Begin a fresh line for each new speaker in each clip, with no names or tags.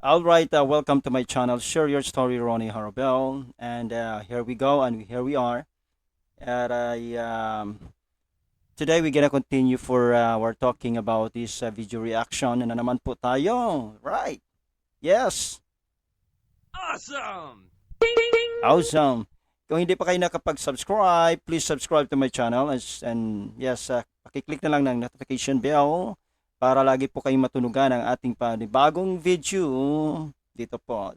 All right, uh, welcome to my channel. Share your story, Ronnie Harabel. And uh, here we go, and here we are. And I um, today we're gonna continue for uh, we're talking about this uh, video reaction. Na naman po tayo, right? Yes,
Awesome!
awesome. Kung hindi pa kayo nakapag-subscribe, please subscribe to my channel. As- And yes, uh, pakiclick na lang ng notification bell para lagi po kayong matunugan ng ating panibagong video dito po.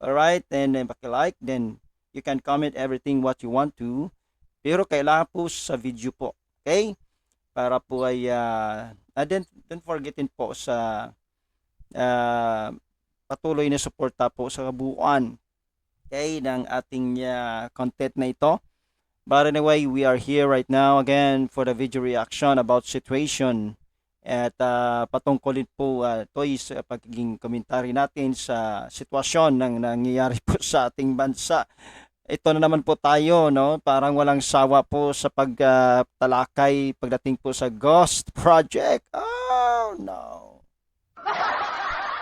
Alright, and then paki-like, then you can comment everything what you want to. Pero kailangan po sa video po. Okay? Para po ay, uh, then, don't forget din po sa ah, patuloy na suporta po sa kabuuan okay, ng ating uh, content na ito. But anyway, we are here right now again for the video reaction about situation at uh, patungkulin po uh, ito is uh, pagiging komentary natin sa sitwasyon ng nangyayari po sa ating bansa. Ito na naman po tayo, no? Parang walang sawa po sa pagtalakay pagdating po sa Ghost Project. Oh, no.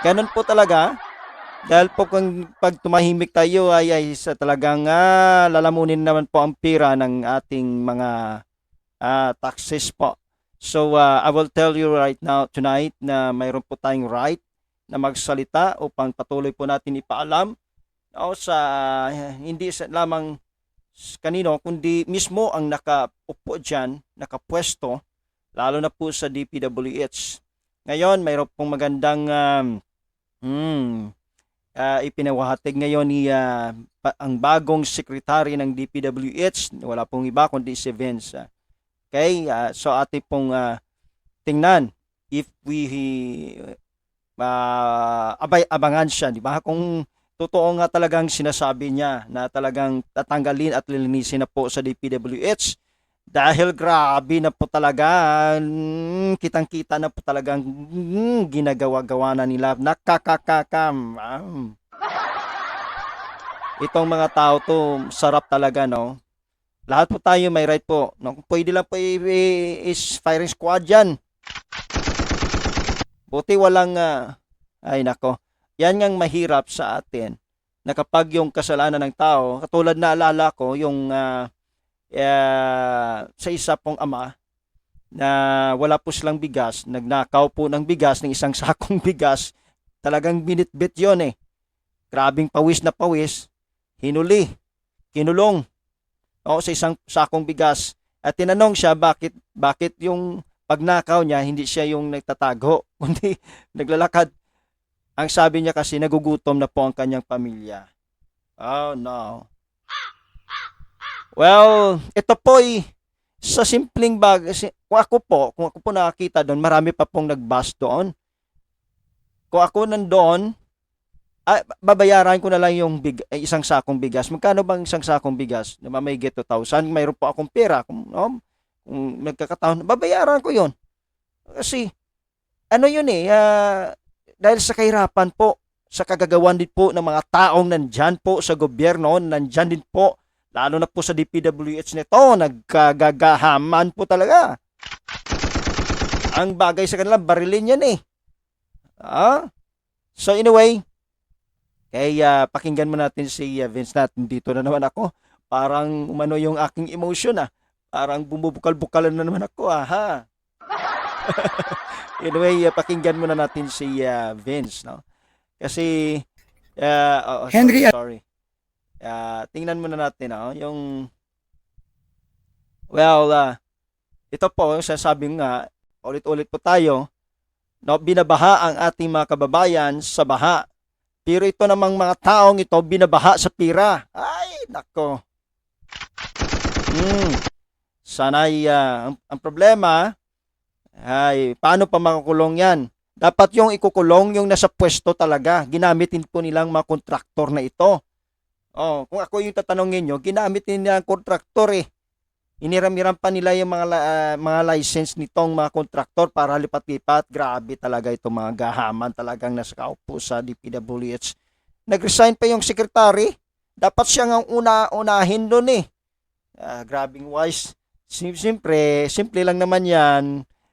Ganun po talaga. Dahil po kung pag tumahimik tayo ay, ay sa talagang ah, lalamunin naman po ang pira ng ating mga ah, taxes po. So ah, I will tell you right now tonight na mayroon po tayong right na magsalita upang patuloy po natin ipaalam o sa hindi sa lamang kanino kundi mismo ang nakaupo diyan, nakapwesto lalo na po sa DPWH. Ngayon, mayroon pong magandang um, hmm, ah, ipinawahatid ngayon ni pa- ang bagong secretary ng DPWH. Wala pong iba kundi si Vince. ah. Okay? ah, so ating pong ah, tingnan if we ah, abay abangan siya, di ba? Kung totoo nga talagang sinasabi niya na talagang tatanggalin at lilinisin na po sa DPWH dahil grabe na po talaga mm, kitang-kita na po talagang mm, ginagawa-gawa na nila nakakakakam Wow. itong mga tao to sarap talaga no lahat po tayo may right po no? Pwede lang po is firing squad yan buti walang ah, ay nako yan ngang mahirap sa atin na kapag yung kasalanan ng tao katulad na alala ko yung ah, eh, sa isa pong ama na wala po silang bigas, nagnakaw po ng bigas, ng isang sakong bigas, talagang binitbit yon eh. Grabing pawis na pawis, hinuli, kinulong o, sa isang sakong bigas. At tinanong siya bakit, bakit yung pagnakaw niya, hindi siya yung nagtatago, kundi naglalakad. Ang sabi niya kasi nagugutom na po ang kanyang pamilya. Oh no. Well, ito po ay sa simpleng bag, kung ako po, kung ako po nakakita doon, marami pa pong nagbas doon. Kung ako nandoon, ay, babayaran ko na lang yung big, ay, isang sakong bigas. Magkano bang isang sakong bigas? Na may get 2,000, mayroon po akong pera. Kung, no, kung nagkakataon, babayaran ko yon Kasi, ano yun eh, ah, dahil sa kahirapan po, sa kagagawan din po ng mga taong nandyan po sa gobyerno, nandyan din po lalo na po sa DPWH nito, nagkagagahaman po talaga. Ang bagay sa kanila, barilin yan eh. Ah? So anyway, kaya pakinggan mo natin si uh, Vince natin dito na naman ako. Parang umano yung aking emotion ah. Parang bumubukal-bukalan na naman ako ah. Ha? anyway, uh, pakinggan muna natin si uh, Vince. No? Kasi, uh, oh, oh,
Henry,
sorry, sorry. Ah, tingnan muna natin ah, yung Well, ah, ito po yung sasabi nga, ulit-ulit po tayo, no, binabaha ang ating mga kababayan sa baha. Pero ito namang mga taong ito binabaha sa pira. Ay, nako. Hmm. Sana'y ah, ang, ang problema ay paano pa makakulong yan? Dapat yung ikukulong yung nasa pwesto talaga. Ginamitin po nilang mga kontraktor na ito. Oh, kung ako yung tatanungin nyo, ginamit nila ang kontraktor eh. Iniram-iram pa nila yung mga, ah, mga license nitong mga kontraktor para lipat-lipat. Grabe talaga itong mga gahaman talagang nasa kaupo sa DPWH. Nag-resign pa yung secretary. Dapat siya ang una-unahin doon eh. Ah, grabing wise. Sim- Siyempre, simple lang naman yan.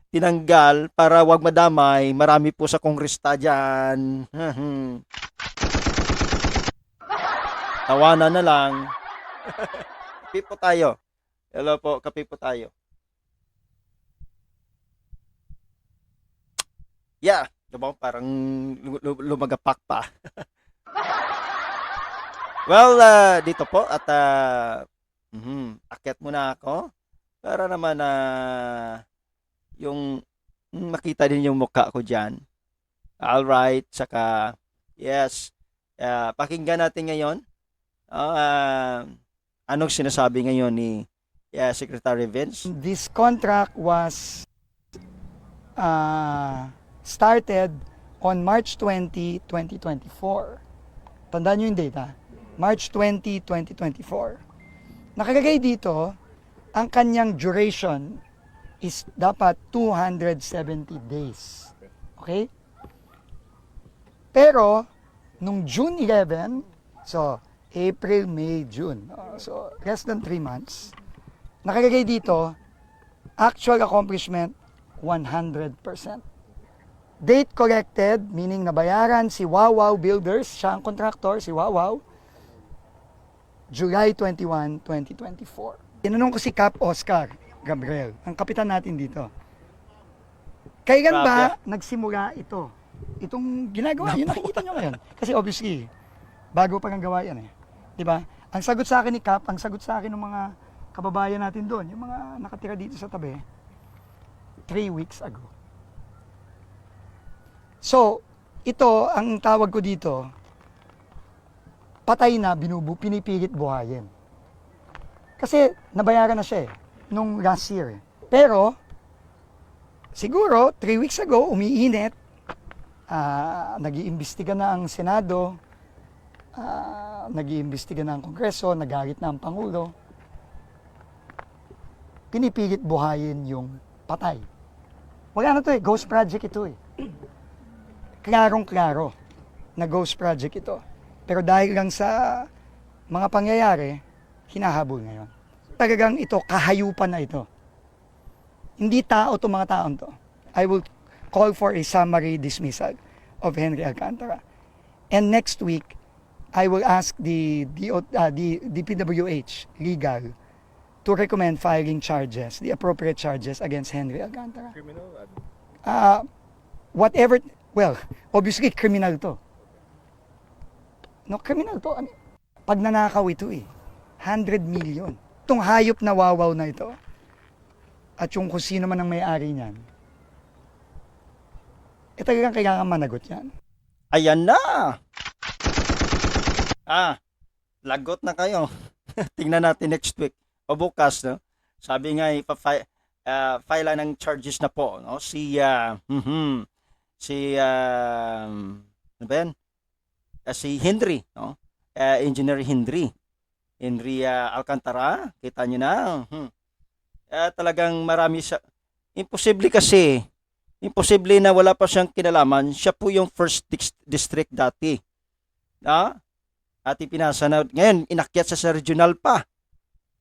tinanggal para wag madamay. Marami po sa kongresta dyan. Tawanan na lang. kape po tayo. Hello po, kape po tayo. Yeah, diba? Parang lu- lu- lumagapak pa. well, ah, dito po at ah, mhm, akyat muna ako para naman na yung mm, makita din yung mukha ko diyan. All right, saka yes. ah, pakinggan natin ngayon. Ah, anong sinasabi ngayon ni yeah, Secretary Vince?
This contract was uh, started on March 20, 2024. Tandaan nyo yung data. March 20, 2024. Nakalagay dito, ang kanyang duration is dapat 270 days. Okay? Pero, nung June 11, so, April, May, June. so, less than 3 months. Nakalagay dito, actual accomplishment 100%. Date corrected, meaning nabayaran si Wawaw Builders, siya ang contractor, si Wawaw, July 21, 2024. Tinanong ko si Cap Oscar Gabriel, ang kapitan natin dito. Kailan ba nagsimula ito? Itong ginagawa, yun nakikita nyo ngayon. Kasi obviously, bago pa nga gawa yan eh. Di ba? Ang sagot sa akin ni Cap, ang sagot sa akin ng mga kababayan natin doon, yung mga nakatira dito sa tabi, three weeks ago. So, ito, ang tawag ko dito, patay na, binubu, pinipilit buhayin. Kasi nabayaran na siya eh, nung last year. eh. Pero, siguro, three weeks ago, umiinit, ah nag-iimbestiga na ang Senado, ah nag-iimbestiga na ang Kongreso, nagalit na ang Pangulo, pinipilit buhayin yung patay. Wala na to eh, ghost project ito eh. Klarong-klaro na ghost project ito. Pero dahil lang sa mga pangyayari, hinahabol ngayon. Talagang ito, kahayupan na ito. Hindi tao to mga taon to. I will call for a summary dismissal of Henry Alcantara. And next week, I will ask the, the, uh, the DPWH legal to recommend filing charges, the appropriate charges against Henry Alcantara.
Criminal?
Uh, whatever, well, obviously criminal to. No, criminal to. Ano, pag nanakaw ito eh, 100 million. Itong hayop na wawaw na ito, at yung kung sino man ang may-ari niyan, eh talagang kailangan managot yan.
Ayan na! Ah, lagot na kayo. Tingnan natin next week bukas, no? Sabi nga, ipa-file uh, file ng charges na po, no? Si, ah, mhm, si, ah, ano ba? Ah, si Henry, no? Ah, Engineer Henry. Henry ah, Alcantara, kita nyo na. Hmm. Ah, talagang marami sa... Imposible kasi, imposible na wala pa siyang kinalaman. Siya po yung first dis- district dati. Ah? At ipinasa na, ngayon, inakyat sa regional pa.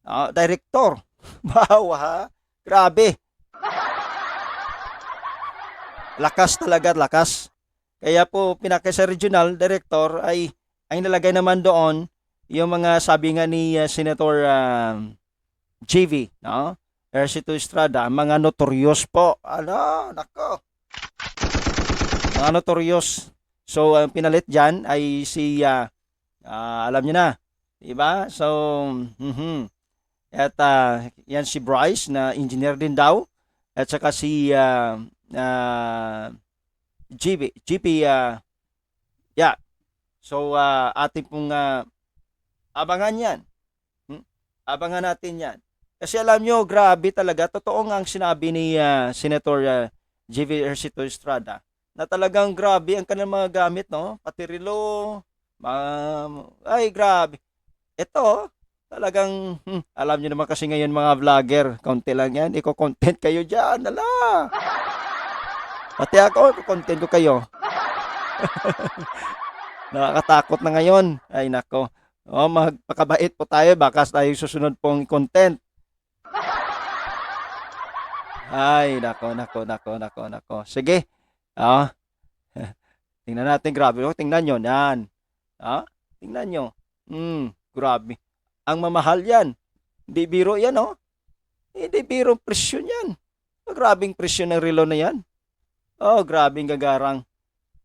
Ah, director. Wow, ha? Grabe. Lakas talaga, lakas. Kaya po, pinakya sa regional director ay, ay nalagay naman doon yung mga sabi nga ni uh, Senator um, JV, no? Ercito Estrada, mga notorious po. Ano, nako. Mga notorious. So, ang pinalit dyan ay si, ah, ah, alam niyo na, di ba? So, mhm. At ah, yan si Bryce na engineer din daw. At saka si ah, ah, GP, GP, ah, yeah. So, ah, ating pong ah, abangan yan. Hmm? Abangan natin yan. Kasi alam nyo, grabe talaga. Totoo nga ang sinabi ni ah, Senator ah, J.V. Ercito Estrada na talagang grabe ang kanilang mga gamit, no? Pati relo, ma- ay grabe. Ito, talagang, hmm, alam nyo naman kasi ngayon mga vlogger, konti lang yan, iko-content kayo dyan, ala. Pati ako, iko-content ko kayo. Nakakatakot na ngayon. Ay nako. Oh, magpakabait po tayo, baka tayo susunod pong content. Ay, nako, nako, nako, nako, nako. Sige. Ah. tingnan natin, grabe. Oh, tingnan nyo, yan. Ah, tingnan nyo. Hmm, grabe. Ang mamahal yan. Hindi biro yan, oh. Hindi biro presyo yan. Oh, grabing presyo ng relo na yan. Oh, grabing gagarang.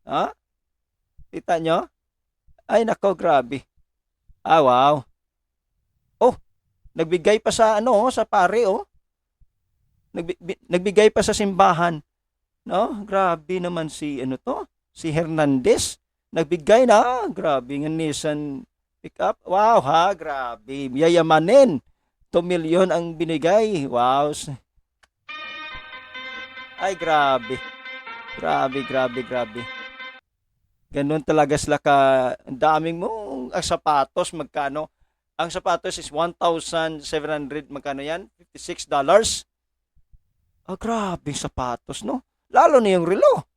Ha? Kita nyo? Ay, nako, grabe. Ah, wow. Oh, nagbigay pa sa ano, oh, sa pare, oh. Nagbi- bi- nagbigay pa sa simbahan. No? Grabe naman si ano to? Si Hernandez. Nagbigay na. Grabe nga Nissan pickup. Wow ha, grabe. Yayamanin. 2 million ang binigay. Wow. Ay, grabe. Grabe, grabe, grabe. Ganun talaga sila ka, daming mo, ang sapatos, magkano? Ang sapatos is 1,700, magkano yan? 56 dollars. Ah, grabe sapatos, no? Lalo na yung relo.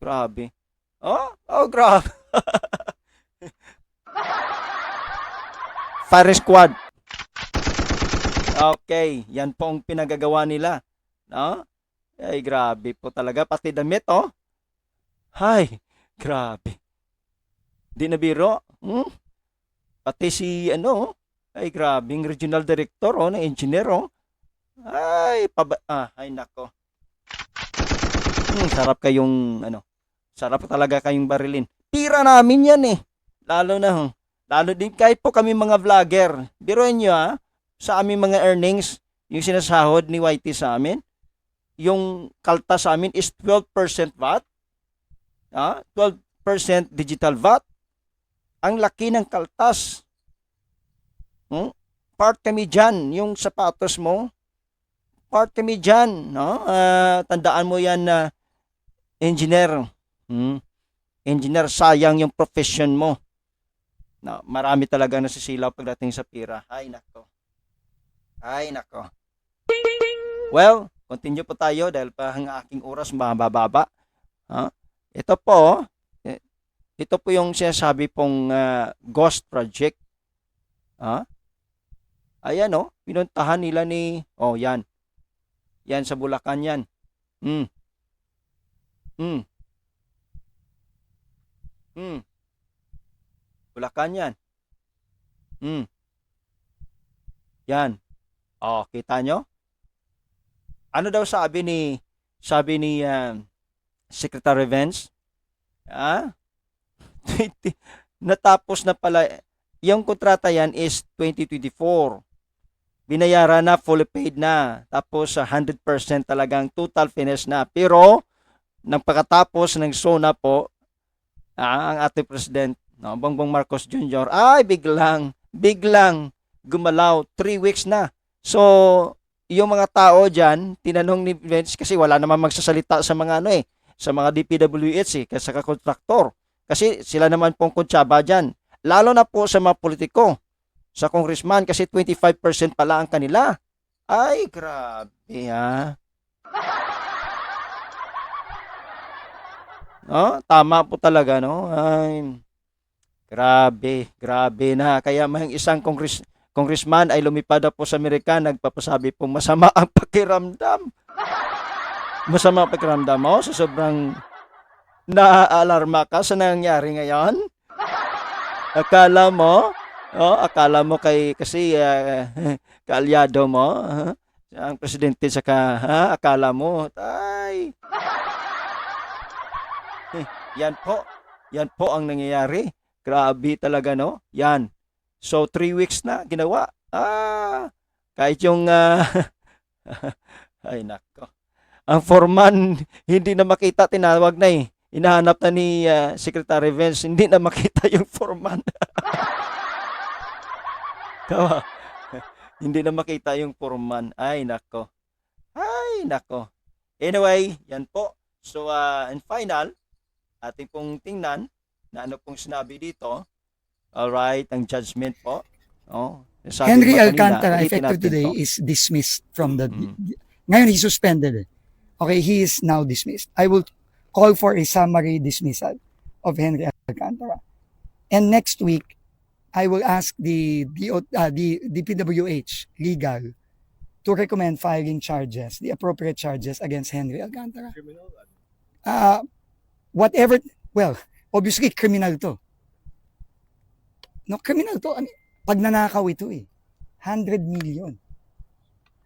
Grabe. Oh, oh, grabe. Fire squad. Okay, yan po ang pinagagawa nila. No? Ay, grabe po talaga. Pati damit, oh. Hay, grabe. Di na biro. Hmm? Pati si, ano, ay grabe, yung regional director, oh, ng engineer, oh. Ay, paba, ah, ay nako. Hmm, sarap kayong, ano, sarap talaga kayong barilin. Tira namin yan eh. Lalo na, oh. Lalo din kahit po kami mga vlogger. Biruin nyo ha, sa aming mga earnings, yung sinasahod ni YT sa amin, yung kalta sa amin is 12% VAT. Ah, 12% digital VAT. Ang laki ng kaltas. Hmm? Part kami dyan, yung sapatos mo, part kami dyan, no? Ah, tandaan mo yan na engineer. Hmm? Engineer, sayang yung profession mo. No, marami talaga nasisilaw pagdating sa pira. Ay, nako. Ay, nako. Well, continue po tayo dahil pa ang aking oras mabababa. Ha? Ito po, eh, ito po yung sinasabi pong ah, ghost project. Ha? Ayan oh, pinuntahan nila ni, oh yan, yan sa Bulacan yan. Hmm. Hmm. Hmm. Bulacan yan. Hmm. Yan. Oh, kita nyo? Ano daw sabi ni sabi ni um, Secretary Vance? Ah? 20 natapos na pala yung kontrata yan is 2024 binayaran na, fully paid na. Tapos sa 100% talagang total finish na. Pero, nang pagkatapos ng SONA po, ah, ang ating president, no, Bongbong Marcos Jr., ay biglang, biglang gumalaw. Three weeks na. So, yung mga tao dyan, tinanong ni Vince, kasi wala naman magsasalita sa mga ano eh, sa mga DPWH eh, kasi kontraktor. Kasi sila naman pong kuntsaba dyan. Lalo na po sa mga politiko sa congressman kasi 25% pala ang kanila. Ay, grabe ha. No, tama po talaga no. Ay, grabe, grabe na. Kaya may isang congress, congressman ay lumipad po sa Amerika, nagpapasabi po masama ang pakiramdam. Masama ang pakiramdam mo sa sobrang naaalarma ka sa nangyari ngayon. Akala mo, Oh, akala mo kay kasi uh, kaalyado mo, uh, ang presidente sa ka, ha? akala mo, ay. Eh, yan po. Yan po ang nangyayari. Grabe talaga, no? Yan. So, three weeks na ginawa. Ah, kahit yung, ah, ay nako. Ang foreman, hindi na makita, tinawag na eh. Inahanap na ni ah, Secretary Vance, hindi na makita yung foreman. Tama. Hindi na makita yung foreman. Ay, nako. Ay, nako. Anyway, yan po. So, uh, in final, ating pong tingnan na ano pong sinabi dito. Alright, ang judgment po. Oh, sabi
Henry Alcantara, effective today,
to.
is dismissed from the...
Mm.
Ngayon, he's suspended. Okay, he is now dismissed. I will call for a summary dismissal of Henry Alcantara. And next week, I will ask the the, uh, the DPWH legal to recommend filing charges, the appropriate charges against Henry Alcantara. Uh, whatever, well, obviously criminal to. No, criminal to. Ano, pag nanakaw ito eh. 100 million.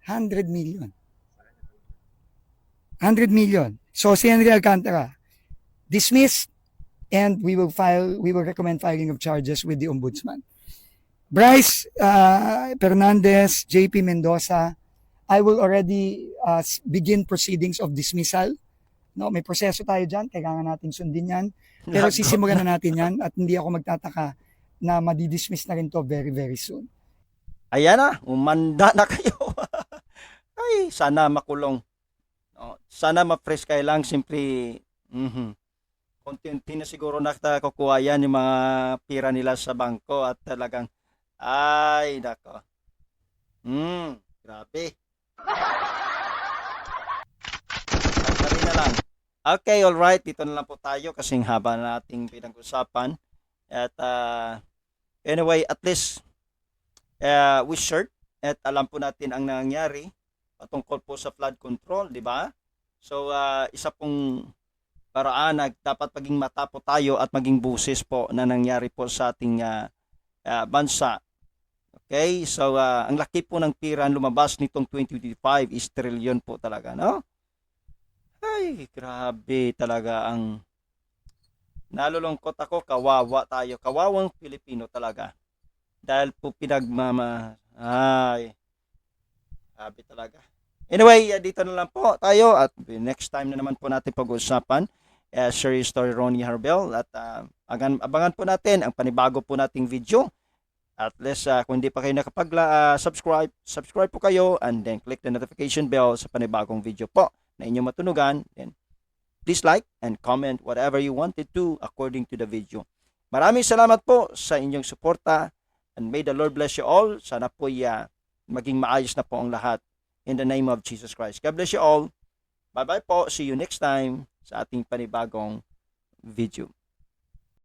100 million. 100 million. So si Henry Alcantara, dismissed and we will file, we will recommend filing of charges with the Ombudsman. Bryce uh, Fernandez, JP Mendoza, I will already uh, begin proceedings of dismissal. No, may proseso tayo dyan, kailangan nating sundin yan. Pero sisimulan na natin yan at hindi ako magtataka na madidismiss na rin to very, very soon.
Ayan na, umanda na kayo. Ay, sana makulong. No, sana ma-fresh kayo lang, simpre, mhm. Konti-unti na siguro nakakukuha yan yung mga pira nila sa bangko at talagang, ay, nako. Hmm, grabe. Tagtarin na lang. Okay, alright. Dito na lang po tayo kasing haba na nating pinag-usapan. At uh, anyway, at least uh, we shared at alam po natin ang nangyari patungkol po sa flood control, di ba? So, uh, isa pong paraan na dapat maging mata po tayo at maging busis po na nangyari po sa ating uh, uh, bansa. Okay? So, uh, ang laki po ng pira lumabas nitong 2025 is trillion po talaga, no? Ay, grabe talaga ang nalulungkot ako, kawawa tayo, kawawang Pilipino talaga. Dahil po pinagmama, ay, grabe talaga. Anyway, uh, dito na lang po tayo at next time na naman po natin pag-uusapan uh, share your story Ronnie Harbel. At uh, abangan, abangan po natin ang panibago po nating video. At least uh, kung hindi pa kayo nakapag-subscribe, subscribe po kayo and then click the notification bell sa panibagong video po na inyong matunugan. Then please like and comment whatever you wanted to according to the video. Maraming salamat po sa inyong suporta and may the Lord bless you all. Sana po uh, maging maayos na po ang lahat in the name of Jesus Christ. God bless you all. Bye-bye po. See you next time sa ating panibagong video.